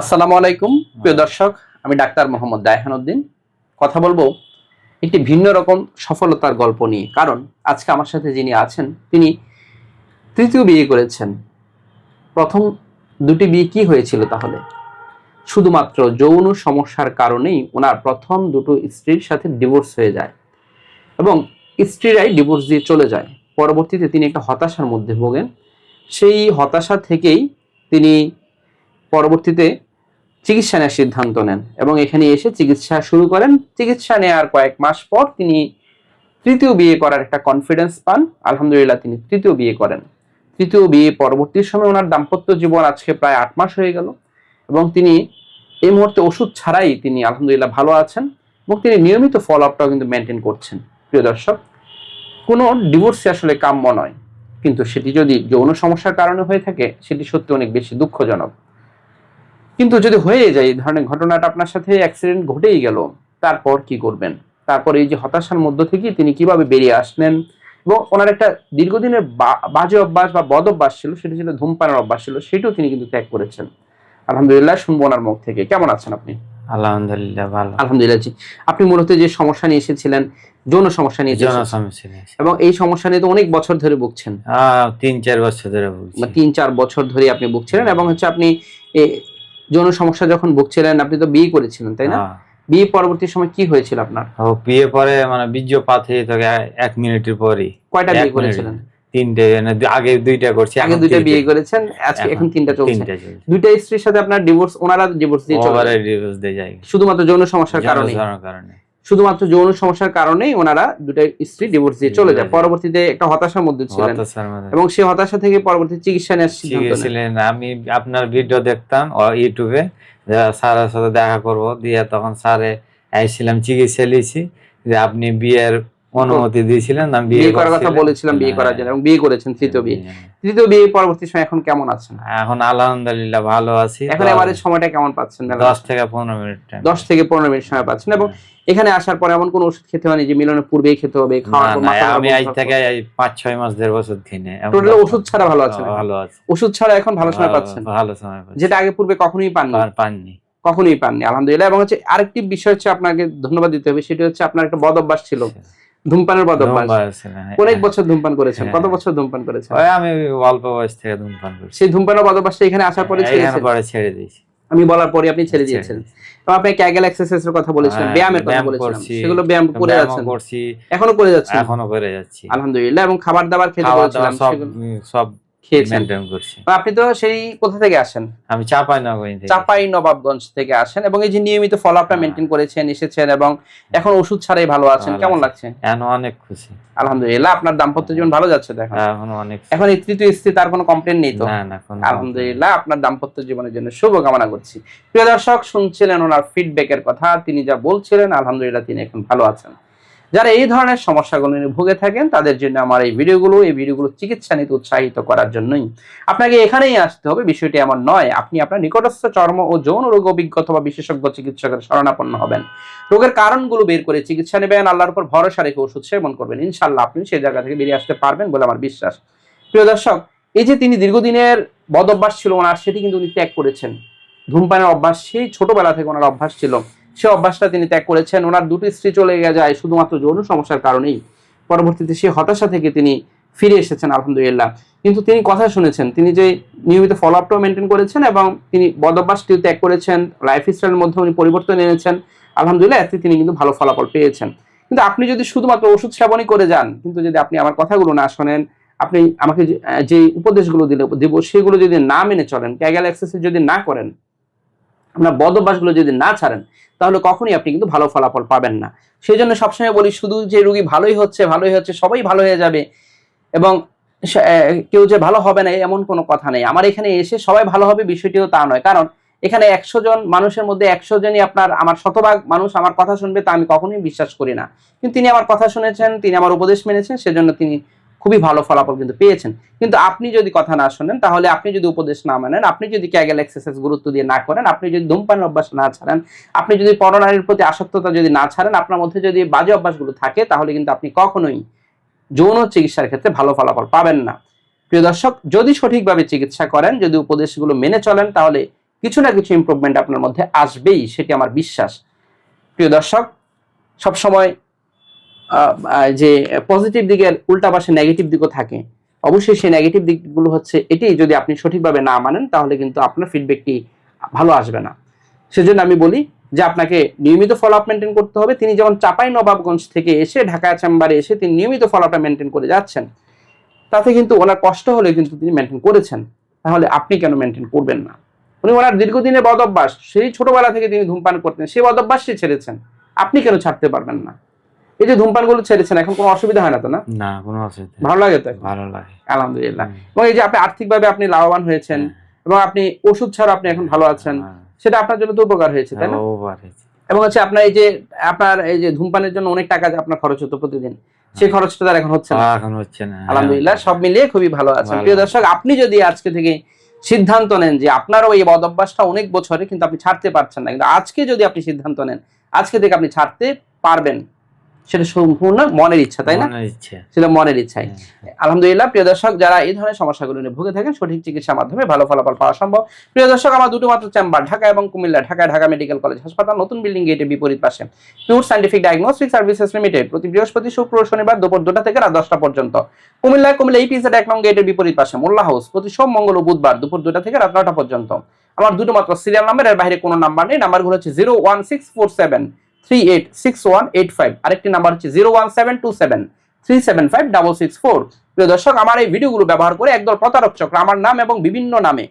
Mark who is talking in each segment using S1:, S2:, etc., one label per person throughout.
S1: আসসালামু আলাইকুম, প্রিয় দর্শক, আমি ডাক্তার মোহাম্মদ দায়হানুদ্দিন কথা বলব একটি ভিন্ন রকম সফলতার গল্প নিয়ে। কারণ আজকে আমার সাথে যিনি আছেন, তিনি তৃতীয় বিয়ে করেছেন। প্রথম দুটি বিয়ে কি হয়েছিল তাহলে? শুধুমাত্র যৌন সমস্যার কারণেই ওনার প্রথম দুটো স্ত্রীর সাথে ডিভোর্স হয়ে যায় এবং স্ত্রীরাই ডিভোর্স দিয়ে চলে যায়। পরবর্তীতে তিনি একটা হতাশার মধ্যে ভোগেন। সেই হতাশা থেকেই তিনি পরবর্তীতে চিকিৎসা নেওয়ার সিদ্ধান্ত নেন এবং এখানে এসে চিকিৎসা শুরু করেন। চিকিৎসা নেওয়ার কয়েক মাস পর তিনি তৃতীয় বিয়ে করার একটা কনফিডেন্স পান। আলহামদুলিল্লাহ, তিনি তৃতীয় বিয়ে করেন। তৃতীয় বিয়ে পরবর্তী সময় ওনার দাম্পত্য জীবন আজকে প্রায় আট মাস হয়ে গেল এবং তিনি এই মুহূর্তে ওষুধ ছাড়াই তিনি আলহামদুলিল্লাহ ভালো আছেন এবং তিনি নিয়মিত ফলো আপটাও কিন্তু মেনটেন করছেন। প্রিয় দর্শক, কোনো ডিভোর্সে আসলে কাম্য নয়। কিন্তু সেটি যদি যৌন সমস্যার কারণে হয়ে থাকে, সেটি সত্যি অনেক বেশি দুঃখজনক। কিন্তু যদি হয়ে যায় এই ধরনের ঘটনাটা আপনার সাথে অ্যাক্সিডেন্ট ঘটেই গেল তারপর কি করবেন? তারপর এই যে হতাশার মধ্য থেকে তিনি কীভাবে বেরিয়ে আসলেন? এবং ওনার একটা দীর্ঘদিনের বাজে অভ্যাস বা বদ অভ্যাস ছিল সেটি ছিল ধূমপানের অভ্যাস ছিল সেটাও তিনি কিন্তু ত্যাগ করেছেন। আলহামদুলিল্লাহ শুনব ওনার মুখ থেকে। কেমন আছেন আপনি?
S2: আলহামদুলিল্লাহ ভালো।
S1: আলহামদুলিল্লাহ জি। আপনি মূলত যে সমস্যা নিয়ে এসেছিলেন যৌন সমস্যা নিয়ে।
S2: জনসমস্যা নিয়ে।
S1: এবং এই সমস্যা নিয়ে তো অনেক বছর ধরে ভুগছেন।
S2: তিন চার বছর ধরে ভুগছি।
S1: তিন চার বছর ধরে আপনি ভুগছিলেন এবং হচ্ছে আপনি যৌন সমস্যা যখন ভুগছিলেন আপনি তো বিয়ে করেছিলেন তাই না?
S2: হ্যাঁ।
S1: বিয়ে পরবর্তী সময় কি হয়েছিল আপনার?
S2: বিয়ে পরে মানে বীর্যপাত হয়ে থাকে এক মিনিটের পরই।
S1: কয়টা বিয়ে করেছিলেন?
S2: তিনটে মানে আগে দুইটা করছি
S1: আগে দুইটা বিয়ে করেছেন আজকে এখন তিনটা চলছে। দুইটা স্ত্রীর সাথে আপনার ডিভোর্স ওনারা ডিভোর্স দিয়ে চলে
S2: ডিভোর্স দিয়ে যায়।
S1: শুধুমাত্র যৌন সমস্যার কারণে
S2: কারণে।
S1: শুধুমাত্র যৌন সমস্যার কারণেই ওনারা দুটা স্ত্রী ডিভোর্স দিয়ে চলে যায়। পরবর্তীতে একটা হতাশার মধ্যে ছিলেন। এবং সেই হতাশা থেকে পরবর্তী চিকিৎসা নেওয়ার সিদ্ধান্ত
S2: ছিলেন আমি আপনার ভিডিও দেখতাম ইউটিউবে স্যারের সাথে দেখা করব। দিয়ে তখন স্যারে আইছিলাম চিকিৎসা লিয়েছি যে আপনি বিয়ের অনুমতি দিয়েছিলেন আমি
S1: বিয়ে করার কথা বলেছিলাম বিয়ে করার জন্য
S2: হ্যাঁ।
S1: এবং বিয়ে করেছেন তৃতীয় বিয়ে। তৃতীয় বিয়ে পরবর্তী সময় এখন কেমন আছেন?
S2: এখন আলহামদুলিল্লাহ ভালো আছি।
S1: এখন এবারে সময়টা কেমন পাচ্ছেন?
S2: দশ থেকে পনেরো মিনিট
S1: দশ থেকে পনেরো মিনিট সময় পাচ্ছেন এবং এখানে আসার পরে এমন কোনো ওষুধ খেতে হয়নি যে মিলনের পূর্বেই খেতে হবে
S2: আমি আজ থেকে পাঁচ ছয় মাস দেড় বছর দিনে
S1: টোটাল ওষুধ ছাড়া ভালো এখন।
S2: ভালো আছে।
S1: ওষুধ ছাড়া এখন ভালো সময় পাচ্ছেন?
S2: ভালো সময়
S1: যেটা আগে পূর্বে কখনোই পাননি?
S2: আর পাননি।
S1: কখনোই পাননি আলহামদুলিল্লাহ। এবং হচ্ছে আরেকটি বিষয় হচ্ছে আপনাকে ধন্যবাদ দিতে হবে সেটা হচ্ছে আপনার একটা বদ অভ্যাস ছিল। ধূমপানের বদ অভ্যাস
S2: ধূমপান হ্যাঁ।
S1: অনেক বছর ধূমপান করেছেন। কত
S2: হ্যাঁ।
S1: বছর ধূমপান করেছেন?
S2: আমি অল্প বয়স থেকে ধূমপান করছি।
S1: সেই ধূমপানের বদ অভ্যাসটা এখানে আসার পরে
S2: এখানে ছেড়ে দিয়েছি।
S1: আমি বলার পরে আপনি ছেড়ে
S2: ছেড়ে
S1: দিয়েছেন।
S2: দিয়েছি।
S1: আপনি ক্যাগেল এক্সারসাইজ এর কথা বলেছিলেন
S2: হ্যাঁ,
S1: ব্যায়ামের কথা বলেছিলেন। সেগুলো ব্যায়াম করে যাচ্ছেন।
S2: করছি।
S1: এখনও করে যাচ্ছেন?
S2: এখনও করে যাচ্ছি।
S1: আলহামদুলিল্লাহ এবং খাবার দাবার খেতে বলেছিলাম
S2: সব
S1: খেয়েছেন?
S2: করছি।
S1: আপনি তো সেই কোথা থেকে আসেন?
S2: আমি চাপাই না কই থেকে।
S1: চাপাই নবাবগঞ্জ থেকে আসেন এবং এই যে নিয়মিত আপটা
S2: হ্যাঁ।
S1: মেনটেন করেছেন এসেছেন এবং এখন ওষুধ ছাড়াই ভালো আছেন কেমন লাগছে?
S2: এখন অনেক খুশি।
S1: আলহামদুলিল্লাহ আপনার দাম্পত্য জীবন ভালো যাচ্ছে তো এখন?
S2: অনেক
S1: এখন এই তৃতীয় স্ত্রী তার কোনো কমপ্লেন নেই তো? আলহামদুলিল্লাহ আপনার দাম্পত্য জীবনের জন্য শুভ কামনা করছি। প্রিয় দর্শক শুনছিলেন ওনার ফিডব্যাকের কথা তিনি যা বলছিলেন আলহামদুলিল্লাহ তিনি এখন ভালো আছেন। যারা এই ধরনের সমস্যাগুলো নিয়ে ভুগে থাকেন, তাদের জন্য আমার এই ভিডিওগুলো এই ভিডিওগুলো চিকিৎসা নিতে উৎসাহিত করার জন্যই। আপনাকে এখানেই আসতে হবে, বিষয়টি এমন নয়, আপনি আপনার নিকটস্থ চর্ম ও যৌন রোগ অভিজ্ঞতা বা বিশেষজ্ঞ চিকিৎসকের শরণাপন্ন হবেন। রোগের কারণগুলো বের করে চিকিৎসা নেবেন, আল্লাহর উপর ভরসা রেখে ওষুধ সেবন করবেন। ইনশাল্লাহ আপনি সেই জায়গা থেকে বেরিয়ে আসতে পারবেন বলে আমার বিশ্বাস। প্রিয় দর্শক, এই যে তিনি দীর্ঘদিনের বদ অভ্যাস ছিল ওনার, সেটি কিন্তু উনি ত্যাগ করেছেন। ধূমপানের অভ্যাস, সেই ছোটবেলা থেকে ওনার অভ্যাস ছিল। সে অভ্যাসটা তিনি ত্যাগ করেছেন। ওনার দুটি স্ত্রী চলে যায় শুধুমাত্র যৌন সমস্যার কারণেই। পরবর্তীতে সেই হতাশা থেকে তিনি ফিরে এসেছেন, আলহামদুলিল্লাহ। কিন্তু তিনি কথা শুনেছেন, তিনি যে নিয়মিত ফলো আপটাও মেনটেন করেছেন এবং তিনি বদ অভ্যাসটিও ত্যাগ করেছেন লাইফ স্টাইলের মধ্যে উনি পরিবর্তন এনেছেন। আলহামদুলিল্লাহ, এতে তিনি কিন্তু ভালো ফলাফল পেয়েছেন। কিন্তু আপনি যদি শুধুমাত্র ওষুধ সেবনই করে যান, কিন্তু যদি আপনি আমার কথাগুলো না শোনেন, আপনি আমাকে যে- যে উপদেশগুলো দিলে, দেবো, সেগুলো যদি না মেনে চলেন ক্যাগাল এক্সারসাইজ যদি না করেন আপনার বদ অভ্যাসগুলো যদি না ছাড়েন, তাহলে কখনই আপনি কিন্তু ভালো ফলাফল পাবেন না। সেই জন্য সবসময় বলি, শুধু যে রুগী ভালোই হচ্ছে ভালোই হচ্ছে, সবাই ভালো হয়ে যাবে এবং কেউ যে ভালো হবে না এমন কোনো কথা নেই। আমার এখানে এসে সবাই ভালো হবে বিষয়টিও তা নয়। কারণ এখানে একশো জন মানুষের মধ্যে একশো জনই আপনার, আমার শতভাগ মানুষ আমার কথা শুনবে তা আমি কখনোই বিশ্বাস করি না। কিন্তু তিনি আমার কথা শুনেছেন, তিনি আমার উপদেশ মেনেছেন, সেজন্য তিনি খুবই ভালো ফলাফল কিন্তু পেয়েছেন। কিন্তু আপনি যদি কথা না শোনেন, তাহলে আপনি যদি উপদেশ না মানেন, আপনি যদি ক্যাগেল এক্সারসাইজ গুরুত্ব দিয়ে না করেন, আপনি যদি ধূমপানের অভ্যাস না ছাড়েন, আপনি যদি পরনারীর প্রতি আসক্ততা যদি না ছাড়েন, আপনার মধ্যে যদি বাজে অভ্যাসগুলো থাকে, তাহলে কিন্তু আপনি কখনোই যৌন চিকিৎসার ক্ষেত্রে ভালো ফলাফল পাবেন না। প্রিয় দর্শক, যদি সঠিকভাবে চিকিৎসা করেন, যদি উপদেশগুলো মেনে চলেন, তাহলে কিছু না কিছু ইমপ্রুভমেন্ট আপনার মধ্যে আসবেই, সেটি আমার বিশ্বাস। প্রিয় দর্শক, সবসময় যে পজিটিভ দিকের উল্টা পাশে নেগেটিভ দিকও থাকে। অবশ্যই সেই নেগেটিভ দিকগুলো হচ্ছে এটি যদি আপনি সঠিকভাবে না মানেন, তাহলে কিন্তু আপনার ফিডব্যাকটি ভালো আসবে না। সেজন্য আমি বলি যে আপনাকে নিয়মিত ফলো আপ মেনটেন করতে হবে। তিনি যেমন চাপাই নবাবগঞ্জ থেকে এসে ঢাকা চেম্বারে এসে তিনি নিয়মিত ফলো আপটা মেনটেন করে যাচ্ছেন, তাতে কিন্তু ওনার কষ্ট হলে কিন্তু তিনি মেনটেন করেছেন। তাহলে আপনি কেন মেনটেন করবেন না? উনি ওনার দীর্ঘদিনের বদ অভ্যাস। সেই ছোটবেলা থেকে তিনি ধূমপান করতেন, সেই বদ অভ্যাসটি ছেড়েছেন। আপনি কেন ছাড়তে পারবেন না? এই যে ধূমপানগুলো ছেড়েছেন এখন কোনো অসুবিধা হয় না তো না?
S2: না কোনো অসুবিধা
S1: ভালো লাগে তো
S2: ভালো লাগে।
S1: আলহামদুলিল্লাহ। এবং এই যে আপনি আর্থিকভাবে আপনি লাভবান হয়েছেন এবং আপনি ওষুধ ছাড়া আপনি এখন ভালো আছেন
S2: হ্যাঁ,
S1: সেটা আপনার জন্য তো উপকার হয়েছে তাই না?
S2: হ্যাঁ, হয়েছে।
S1: এবং হচ্ছে আপনার এই যে আপনার এই যে ধূমপানের জন্য অনেক টাকা আপনার খরচ হতো প্রতিদিন সেই খরচটা তার এখন হচ্ছে না।
S2: হ্যাঁ, এখন হচ্ছে না
S1: আলহামদুলিল্লাহ সব মিলিয়ে খুবই ভালো আছেন। প্রিয় দর্শক আপনি যদি আজকে থেকে সিদ্ধান্ত নেন যে আপনারও এই বদ অভ্যাসটা অনেক বছরে কিন্তু আপনি ছাড়তে পারছেন না কিন্তু আজকে যদি আপনি সিদ্ধান্ত নেন আজকে থেকে আপনি ছাড়তে পারবেন। সেটা সম্পূর্ণ মনের ইচ্ছা তাই না? সেটা মনের ইচ্ছাই।
S2: হ্যাঁ।
S1: আলহামদুলিল্লাহ প্রিয় দর্শক যারা এই ধরনের সমস্যাগুলো নিয়ে ভুগে থাকেন সঠিক চিকিৎসার মাধ্যমে ভালো ফলাফল পাওয়া সম্ভব। প্রিয় দর্শক আমার দুটো মাত্র চেম্বার ঢাকা এবং কুমিল্লা। ঢাকা ঢাকা মেডিকেল কলেজ হাসপাতাল নতুন বিল্ডিং গেটের বিপরীত পাশে। Pure scientific diagnostic services limited প্রতি বৃহস্পতি শুক্র শনিবার দুপুর দুটা থেকে রাত দশটা পর্যন্ত। কুমিল্লা কুমিল্লা এই পিজেড এক নং গেটের বিপরীত পাশে মোল্লা হাউস। প্রতি সোম মঙ্গল ও বুধবার দুপুর দুটা থেকে রাত নটা পর্যন্ত। আমার দুটো মাত্র সিরিয়াল নাম্বার এর বাইরে কোনো নাম্বার নেই। নাম্বারগুলো হচ্ছে zero one six four seven three eight six one eight five. আরেকটি নাম্বার হচ্ছে zero one seven two seven, three seven five double six four. দর্শক আমার এই ভিডিওগুলো ব্যবহার করে একদল প্রতারক চক্র, আমার নাম এবং বিভিন্ন নামে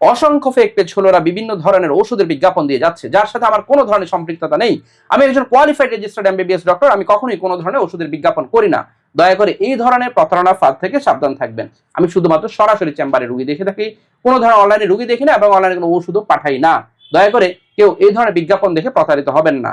S1: অসংখ্য ফেক পেজ ষোলোরা বিভিন্ন ধরনের ওষুধের বিজ্ঞাপন দিয়ে যাচ্ছে, যার সাথে আমার কোনো ধরনের সম্পৃক্ততা নেই। আমি একজন কোয়ালিফাইড রেজিস্টার্ড এমবিবিএস ডক্টর আমি কখনোই কোনো ধরনের ওষুধের বিজ্ঞাপন করি না। দয়া করে এই ধরনের প্রতারণার ফাঁদ থেকে সাবধান থাকবেন। আমি শুধুমাত্র সরাসরি চেম্বারে রুগী দেখে থাকি, কোনো ধরনের অনলাইনে রুগী দেখি না এবং অনলাইনে কোনো ওষুধও পাঠাই না। দয়া করে কেউ এই ধরনের বিজ্ঞাপন দেখে প্রতারিত হবেন না।